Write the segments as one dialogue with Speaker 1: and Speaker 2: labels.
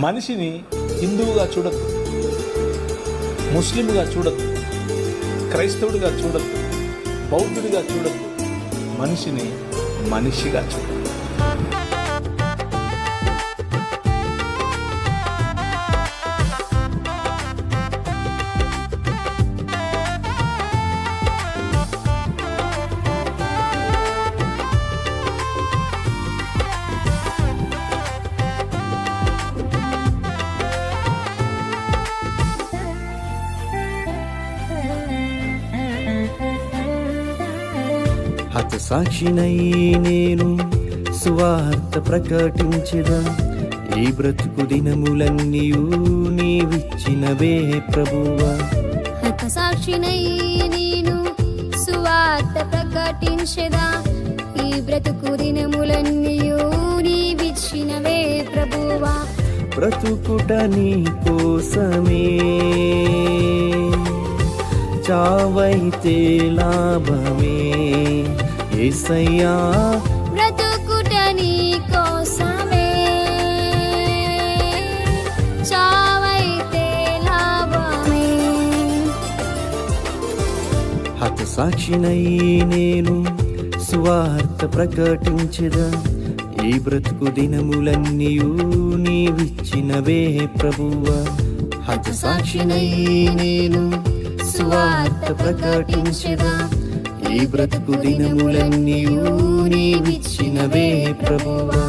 Speaker 1: మనిషిని హిందువుగా చూడద్దు. ముస్లింగా చూడద్దు. క్రైస్తవుడిగా చూడద్దు. బౌద్ధుడిగా చూడద్దు. మనిషిని మనిషిగా చూడద్దు.
Speaker 2: హత సాక్షినై నేను సువార్త ప్రకటించదా ఈ బ్రతుకు దినములన్నీయు నీవిచ్చినవే ప్రభువా.
Speaker 3: హత సాక్షినై నేను సువార్త ప్రకటించదా ఈ బ్రతుకు దినములన్నీయు నీవిచ్చినవే ప్రభువా.
Speaker 2: బ్రతుకుట నీ కోసమే. చావైతే లాభమే. ఏసయ్యా.
Speaker 3: బ్రతుకుట నీ కోసమే. చావైతే లాభమే.
Speaker 2: హత సాక్షినై నేను సువార్త ప్రకటించదా. ఈ బ్రతుకు దినములన్నీయు నీవిచ్చినవే ప్రభువా. హత సాక్షినై నేను సువార్త ప్రకటించదా. ఈ బ్రతుకు దినములన్నీ నీవిచ్చినవే ప్రభువా.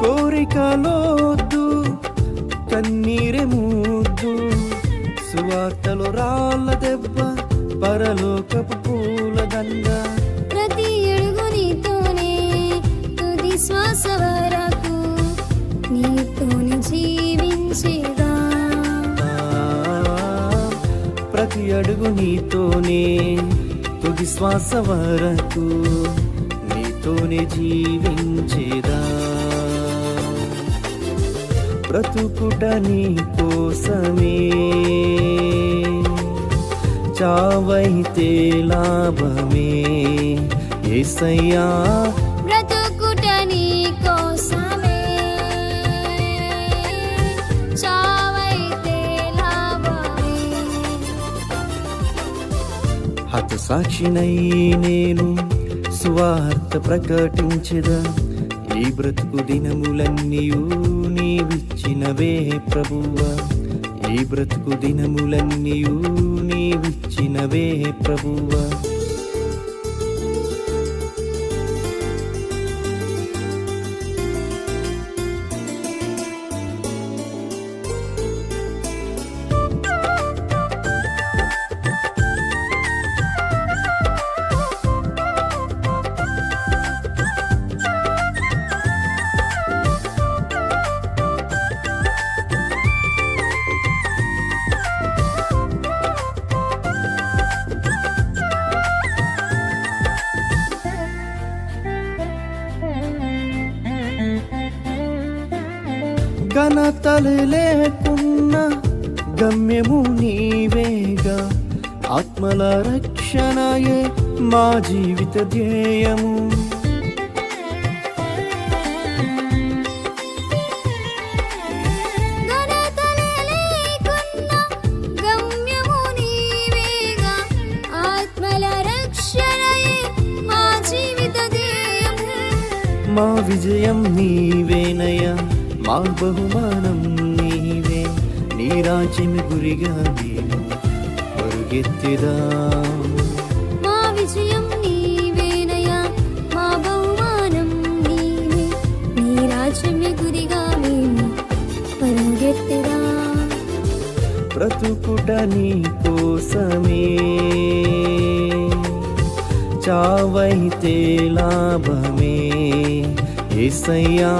Speaker 3: కోరికలోద్దు కన్నీరె ముద్దు. సువార్తలు రాళ్ళ దెబ్బ పరలోకపు
Speaker 2: పూల దండ.
Speaker 3: ప్రతి అడుగు నీతోనే, తుది శ్వాస వరకు నీతోనే జీవించేదా?
Speaker 2: ప్రతి అడుగు నీతోనే తుది శ్వాస వరకు నీతోనే జీవించేదా? బ్రతుకుట నీ కోసమే చావైతే లాభమే. ఏసయ్యా.
Speaker 3: బ్రతుకుట నీ కోసమే చావైతే లాభమే.
Speaker 2: హత సాక్షినై నేను సువార్త ప్రకటించదా. ఈ బ్రతుకు దినములన్నీయు నీవిచ్చినవే ప్రభువా. ఈ బ్రతుకు దినములన్నీయు నీవిచ్చినవే ప్రభువా. ఘనతలు లేకున్న గమ్యము నీవేగా ఆత్మల రక్షణయే మా జీవిత ధ్యేయము.
Speaker 3: ఘనతలే మా బహుమానం నీవే నీ రాజ్యం గురిగా నేను పరుగెత్తిదా
Speaker 2: మా విజయం నీవేనయా మా బహుమానం నీవే నీ రాజ్యం గురిగా నేను పరుగెత్తిదా ప్రతుకుట నీ కోసమే చావైతే లాభమే ఏసయ్యా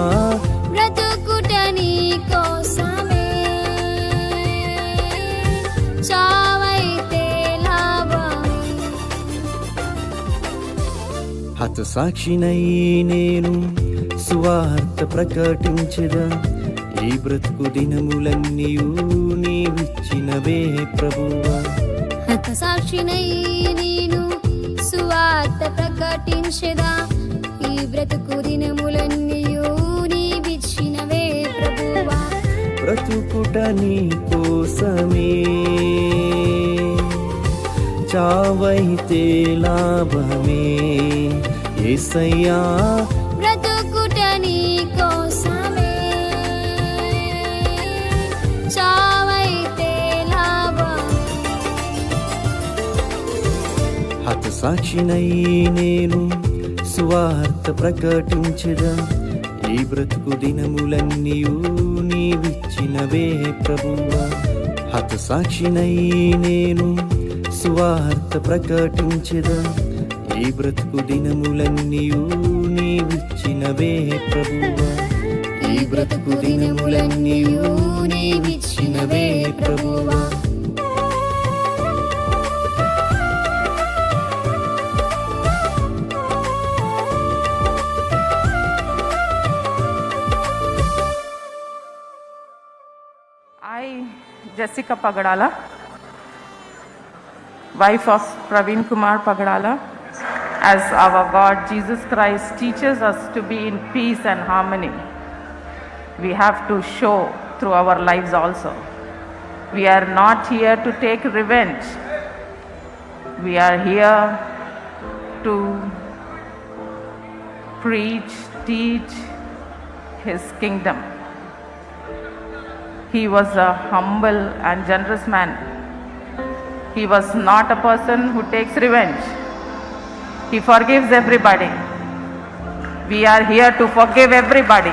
Speaker 2: హత సాక్షినై నేను సువార్త ప్రకటించదా. ఈ బ్రతుకు దినములన్నీయు నీవిచ్చినవే ప్రభువా.
Speaker 3: హత సాక్షినై నేను సువార్త ప్రకటించదా. ఈ బ్రతుకు దినములన్నీయు నీవిచ్చినవే ప్రభువా.
Speaker 2: బ్రతుకుట నీ కోసమే. చావైతే లాభమే ఏసయ్యా సాక్షినై నేను సువార్త ప్రకటించదా ఈ బ్రతుకు దినములన్నీయు నీవిచ్చినవే ప్రభువా. హత సాక్షినై నేను సువార్త ప్రకటించదా. ఈ బ్రతుకు దినములన్నీయు నీవిచ్చినవే ప్రభువా. ఈ బ్రతుకు దినములన్నీయు నీవిచ్చినవే ప్రభువా.
Speaker 4: Jessica Pagadala, wife of Praveen Kumar Pagadala, as our God Jesus Christ teaches us to be in peace and harmony, we have to show through our lives also. We are not here to take revenge. We are here to preach, teach His kingdom. He was a humble and generous man. He was not a person who takes revenge. He forgives everybody. We are here to forgive everybody.